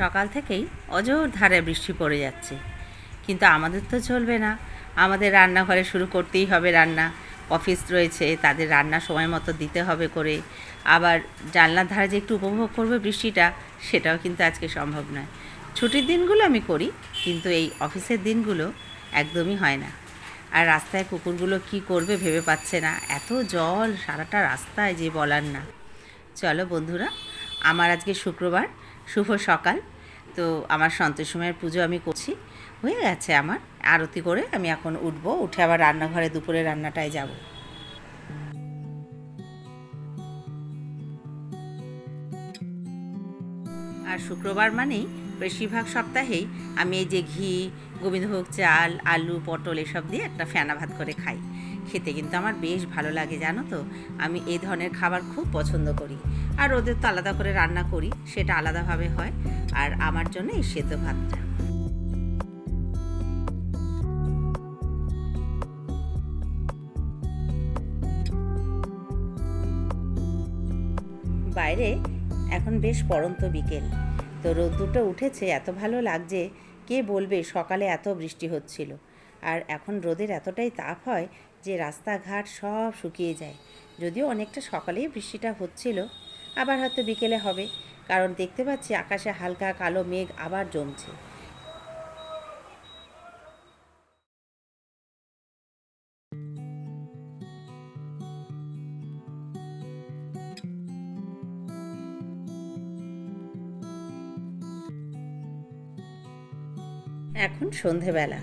সকাল থেকেই অজোর ধারে বৃষ্টি পড়ে যাচ্ছে। কিন্তু আমাদের তো চলবে না। আমাদের রান্নাঘরে শুরু করতেই হবে রান্না। অফিস রয়েছে, তাদের রান্না সময় মতো দিতে হবে করে। আবার জানলার ধারে যে একটু উপভোগ করবে বৃষ্টিটা, সেটাও কিন্তু আজকে সম্ভব নয়। ছুটির দিনগুলো আমি করি, কিন্তু এই অফিসের দিনগুলো একদমই হয় না। আর রাস্তায় কুকুরগুলো কি করবে ভেবে পাচ্ছে না। এত জল, সারাটা রাস্তায় যে বলার না। চলো বন্ধুরা, আমার আজকে শুক্রবার। শুভ সকাল। তো আমার সন্তোষময়ের পুজো আমি করছি। হয়ে গেছে আমার আরতি করে আমি এখন উঠবো। উঠে আবার রান্নাঘরে দুপুরে রান্নাটায় যাব। আর শুক্রবার মানেই বেশিরভাগ সপ্তাহেই আমি এই যে ঘি, গোবিন্দভোগ চাল, আলু, পটল এসব দিয়ে একটা ফেনা ভাত করে খাই। খেতে, কিন্তু আমার বেশ ভালো লাগে, জানো তো? আমি এই ধরনের খাবার খুব পছন্দ করি। আর ওদের তো আলাদা করে রান্না করি, সেটা আলাদাভাবে হয়। আর আমার জন্য এই সেদ্ধ ভাতটা। বাইরে এখন বেশ পড়ন্ত বিকেল। তো রোদ্দুরটা উঠেছে, এত ভালো লাগছে, কে বলবে সকালে এত বৃষ্টি হচ্ছিল। আর এখন রোদের এতটাই তাপ হয় যে রাস্তাঘাট সব শুকিয়ে যায়। যদিও অনেকটা সকালেই বৃষ্টিটা হচ্ছিল, আবার হয়তো বিকেলে হবে, কারণ দেখতে পাচ্ছি আকাশে হালকা কালো মেঘ আবার জমছে। এখন সন্ধেবেলা।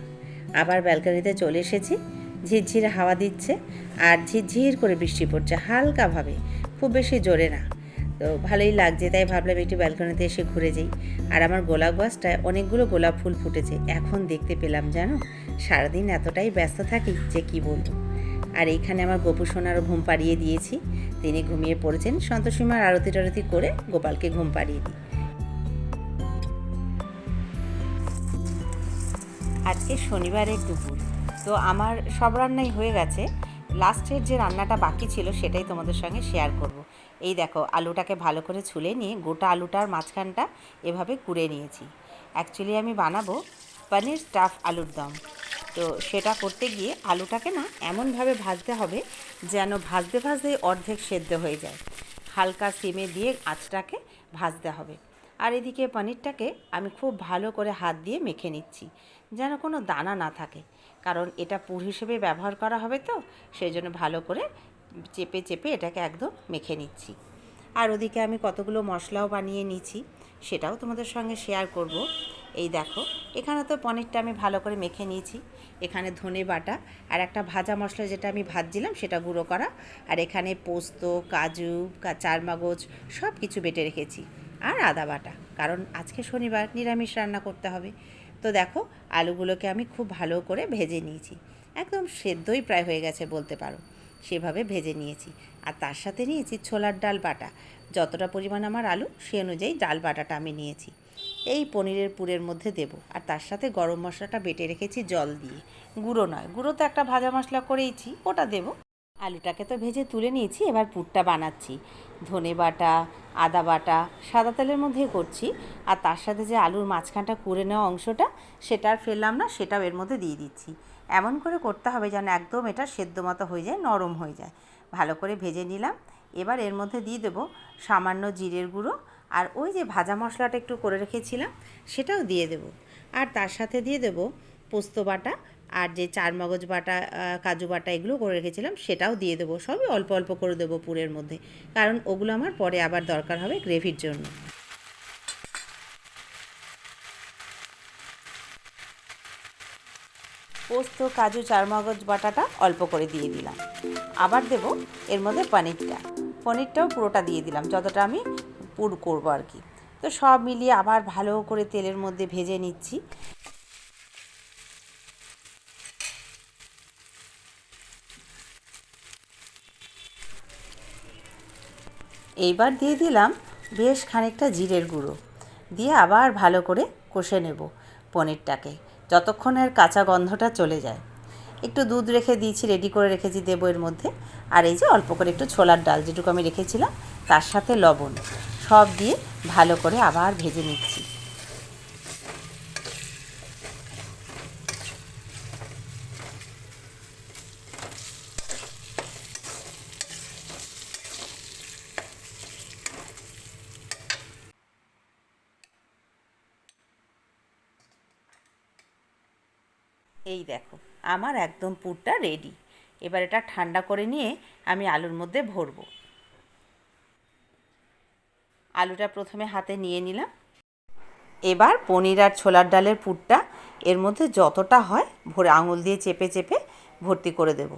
আবার ব্যালকনিতে চলে এসেছি। ঝিরঝির হাওয়া দিচ্ছে আর ঝিরঝির করে বৃষ্টি পড়ছে হালকাভাবে, খুব বেশি জোরে না। তো ভালোই লাগছে, তাই ভাবলাম একটু ব্যালকনিতে এসে ঘুরে যাই। আর আমার গোলাপ গাছটায় অনেকগুলো গোলাপ ফুল ফুটেছে, এখন দেখতে পেলাম জানো, সারাদিন এতটাই ব্যস্ত থাকি যে কি বলব। আর এইখানে আমার গোপু সোনারও ঘুম পাড়িয়ে দিয়েছি, তিনি ঘুমিয়ে পড়েছেন, সন্তোষীমার আরতি টারতি করে গোপালকে ঘুম পাড়িয়ে দিই। আজকে শনিবারের দুপুর। তো আমার সব রান্নাই হয়ে গেছে। লাস্টের যে রান্নাটা বাকি ছিল সেটাই তোমাদের সঙ্গে শেয়ার করব। এই দেখো, আলুটাকে ভালো করে ছুলে নিয়ে গোটা আলুটার মাঝখানটা এভাবে কুড়ে নিয়েছি। অ্যাকচুয়ালি আমি বানাবো পনির স্টাফ আলুর দম। তো সেটা করতে গিয়ে আলুটাকে না এমনভাবে ভাজতে হবে যেন ভাজতে ভাজতে অর্ধেক সেদ্ধ হয়ে যায়। হালকা সিমে দিয়ে আঁচটাকে ভাজতে হবে। আর এদিকে পনিরটাকে আমি খুব ভালো করে হাত দিয়ে মেখে নিচ্ছি, যেন কোনো দানা না থাকে। কারণ এটা পুর হিসেবে ব্যবহার করা হবে তো, সেই জন্য ভালো করে চেপে চেপে এটাকে একদম মেখে নিচ্ছি। আর ওদিকে আমি কতগুলো মশলাও বানিয়ে নিয়েছি সেটাও তোমাদের সঙ্গে শেয়ার করব। এই দেখো, এখানে তো পনিরটা আমি ভালো করে মেখে নিয়েছি। এখানে ধনে বাটা আর একটা ভাজা মশলা যেটা আমি ভাজছিলাম, সেটা গুঁড়ো করা। আর এখানে পোস্ত, কাজু চারমাগজ সব কিছু বেটে রেখেছি। আর আদা বাটা, কারণ আজকে শনিবার নিরামিষ রান্না করতে হবে। তো দেখো, আলুগুলোকে আমি খুব ভালো করে ভেজে নিয়েছি। একদম সেদ্ধই প্রায় হয়ে গেছে বলতে পারো। সেভাবে ভেজে নিয়েছি। আর তার সাথে নিয়েছি ছোলার ডাল বাটা। যতটা পরিমাণ আমার আলু, সে অনুযায়ী ডাল বাটাটা আমি নিয়েছি। এই পনিরের পুরের মধ্যে দেব। আর তার সাথে গরম মশলাটা বেটে রেখেছি জল দিয়ে। গুঁড়ো নয়। গুঁড়ো তো একটা ভাজা মশলা করেইছি, ওটা দেবো। আলুটাকে তো ভেজে তুলে নিয়েছি, এবার পুরটা বানাচ্ছি। ধনে বাটা, আদা বাটা, সাদা তেলের মধ্যে করছি। আর তার সাথে যে আলুর মাঝখানটা কুড়ে নেওয়া অংশটা, সেটা আর ফেললাম না, সেটাও এর মধ্যে দিয়ে দিচ্ছি। এমন করে করতে হবে যেন একদম এটা সেদ্ধ মতো হয়ে যায়, নরম হয়ে যায়। ভালো করে ভেজে নিলাম। এবার এর মধ্যে দিয়ে দেবো সামান্য জিরের গুঁড়ো। আর ওই যে ভাজা মশলাটা একটু করে রেখেছিলাম, সেটাও দিয়ে দেবো। আর তার সাথে দিয়ে দেবো পোস্ত বাটা আর যে চার মগজ বাটা কাজু বাটা এগুলো করে রেখেছিলাম, সেটাও দিয়ে দেবো, সবই অল্প অল্প করে দেবো পুরের মধ্যে। কারণ ওগুলো আমার পরে আবার দরকার হবে গ্রেভির জন্য। পোস্ত, কাজু, চার চারমগজ বাটাটা অল্প করে দিয়ে দিলাম। আবার দেব এর মধ্যে পনিরটা। পনিরটাও পুরোটা দিয়ে দিলাম, যতটা আমি পুর করব আর কি। তো সব মিলিয়ে আবার ভালো করে তেলের মধ্যে ভেজে নিচ্ছি। এইবার দিয়ে দিলাম বেশ খানিকটা জিরের গুঁড়ো। দিয়ে আবার ভালো করে কষে নেব পনিরটাকে, যতক্ষণ এর কাঁচা গন্ধটা চলে যায়। একটু দুধ রেখে দিয়েছি রেডি করে রেখেছি দেবো এর মধ্যে। আর এই যে অল্প করে একটু ছোলার ডাল যেটুকু আমি রেখেছিলাম, তার সাথে লবণ, সব দিয়ে ভালো করে আবার ভেজে নিচ্ছি। এই দেখো, আমার একদম পুরটা রেডি এবার এটা ঠান্ডা করে নিয়ে আমি আলুর মধ্যে ভরবো। আলুটা প্রথমে হাতে নিয়ে নিলাম। এবার পনির আর ছোলার ডালের পুরটা এর মধ্যে যতটা হয় ভরে আঙুল দিয়ে চেপে চেপে ভর্তি করে দেব।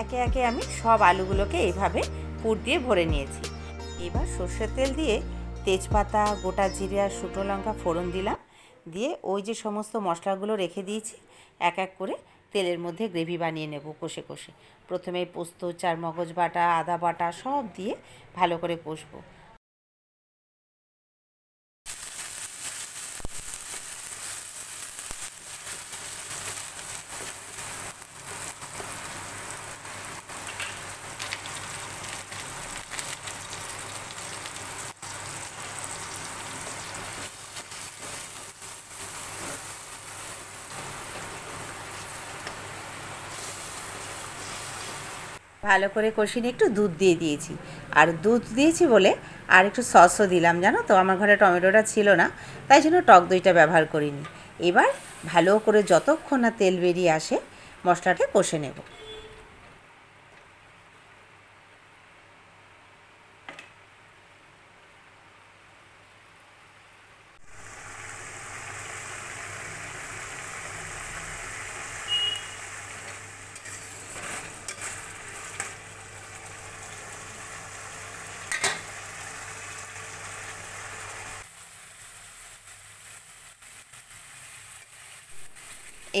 একে একে আমি সব আলুগুলোকে এইভাবে পুর দিয়ে ভরে নিয়েছি। এবার সর্ষের তেল দিয়ে তেজপাতা, গোটা জিরে আর শুকনো লঙ্কা ফোড়ন দিলাম। দিয়ে ওই যে সমস্ত মশলাগুলো রেখে দিয়েছি, এক এক করে তেলের মধ্যে গ্রেভি বানিয়ে নেব কষে কষে। প্রথমে পোস্ত চার মগজ বাটা, আদা বাটা সব দিয়ে ভালো করে কষবো। ভালো করে কষিয়ে একটু দুধ দিয়ে দিয়েছি। আর দুধ দিয়েছি বলে আর একটু সসও দিলাম, জানো তো? আমার ঘরে টমেটোটা ছিল না, তাই জন্য টক দইটা ব্যবহার করিনি। এবার ভালো করে যতক্ষণ না তেল বেরিয়ে আসে, মশলাটা কষে নেব।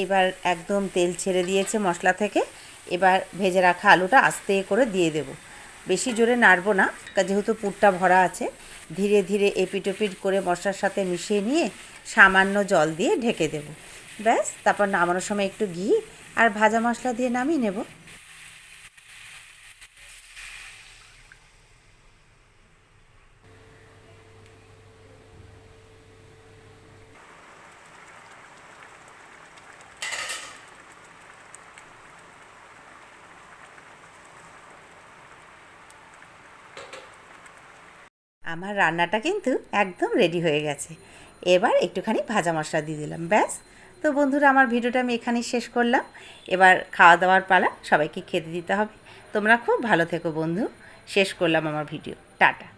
এবার একদম তেল ছেড়ে দিয়েছে মশলা থেকে। এবার ভেজে রাখা আলুটা আস্তে করে দিয়ে দেব। বেশি জোরে নাড়বো না যেহেতু পুরটা ভরা আছে। ধীরে ধীরে এপিটোপিট করে মশলার সাথে মিশিয়ে নিয়ে সামান্য জল দিয়ে ঢেকে দেব। ব্যাস, তারপর নামানোর সময় একটু ঘি আর ভাজা মশলা দিয়ে নামিয়ে নেব। আমার রান্নাটা কিন্তু একদম রেডি হয়ে গেছে। এবার একটুখানি ভাজা মশলা দিয়ে দিলাম, ব্যাস। তো বন্ধুরা, আমার ভিডিওটা আমি এখানেই শেষ করলাম। এবার খাওয়া দাওয়ার পালা সবাইকে খেতে দিতে হবে। তোমরা খুব ভালো থেকো বন্ধু। শেষ করলাম আমার ভিডিও। টাটা।